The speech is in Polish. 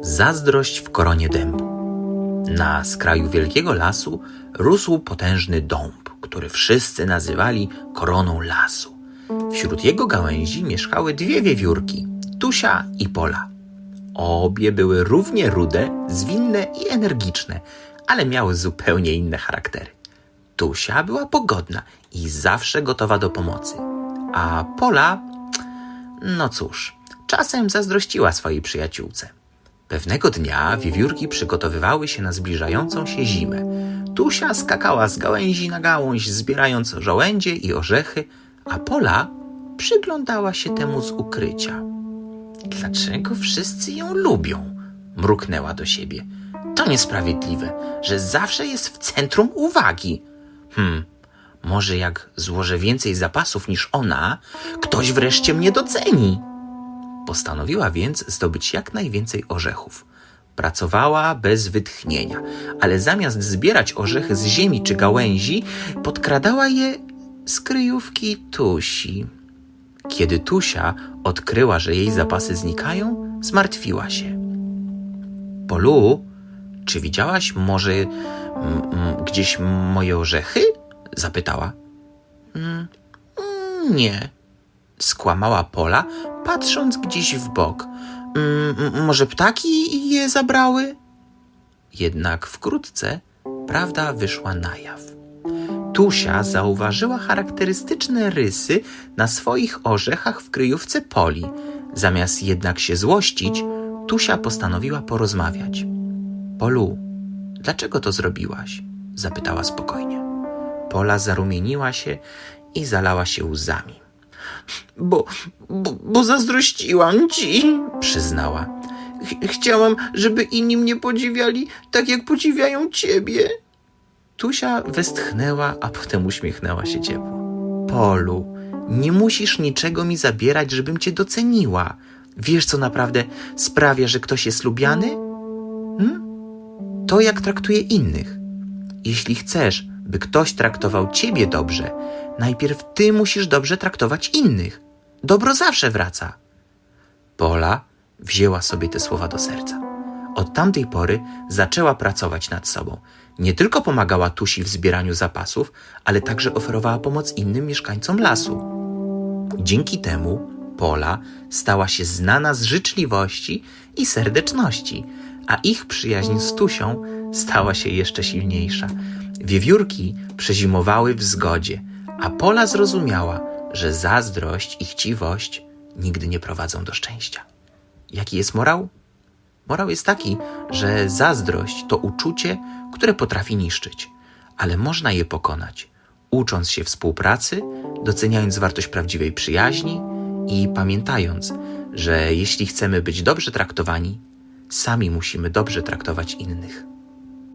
Zazdrość w koronie dębu. Na skraju wielkiego lasu rósł potężny dąb, który wszyscy nazywali koroną lasu. Wśród jego gałęzi mieszkały dwie wiewiórki, Tusia i Pola. Obie były równie rude, zwinne i energiczne, ale miały zupełnie inne charaktery. Tusia była pogodna i zawsze gotowa do pomocy, a Pola, no cóż, czasem zazdrościła swojej przyjaciółce. Pewnego dnia wiewiórki przygotowywały się na zbliżającą się zimę. Tusia skakała z gałęzi na gałąź, zbierając żołędzie i orzechy, a Pola przyglądała się temu z ukrycia. Dlaczego wszyscy ją lubią? Mruknęła do siebie. To niesprawiedliwe, że zawsze jest w centrum uwagi. Hmm, może jak złożę więcej zapasów niż ona, ktoś wreszcie mnie doceni. Postanowiła więc zdobyć jak najwięcej orzechów. Pracowała bez wytchnienia, ale zamiast zbierać orzechy z ziemi czy gałęzi, podkradała je z kryjówki Tusi. Kiedy Tusia odkryła, że jej zapasy znikają, zmartwiła się. Polu, czy widziałaś może mm, mm, gdzieś moje orzechy? zapytała. Mm, nie, skłamała Pola, patrząc gdzieś w bok. Mm, może ptaki je zabrały? Jednak wkrótce prawda wyszła na jaw. Tusia zauważyła charakterystyczne rysy na swoich orzechach w kryjówce Poli. Zamiast jednak się złościć, Tusia postanowiła porozmawiać. Polu, dlaczego to zrobiłaś? zapytała spokojnie. Pola zarumieniła się i zalała się łzami. Bo, bo, bo zazdrościłam ci, przyznała. Ch- chciałam, żeby inni mnie podziwiali tak, jak podziwiają ciebie. Tusia westchnęła, a potem uśmiechnęła się ciepło. Polu, nie musisz niczego mi zabierać, żebym cię doceniła. Wiesz, co naprawdę sprawia, że ktoś jest lubiany? Hmm? To, jak traktuje innych. Jeśli chcesz, by ktoś traktował ciebie dobrze, najpierw ty musisz dobrze traktować innych. Dobro zawsze wraca. Pola wzięła sobie te słowa do serca. Od tamtej pory zaczęła pracować nad sobą. Nie tylko pomagała Tusi w zbieraniu zapasów, ale także oferowała pomoc innym mieszkańcom lasu. Dzięki temu Pola stała się znana z życzliwości i serdeczności, a ich przyjaźń z Tusią stała się jeszcze silniejsza. Wiewiórki przezimowały w zgodzie, a Pola zrozumiała, że zazdrość i chciwość nigdy nie prowadzą do szczęścia. Jaki jest morał? Morał jest taki, że zazdrość to uczucie, które potrafi niszczyć, ale można je pokonać, ucząc się współpracy, doceniając wartość prawdziwej przyjaźni i pamiętając, że jeśli chcemy być dobrze traktowani, sami musimy dobrze traktować innych.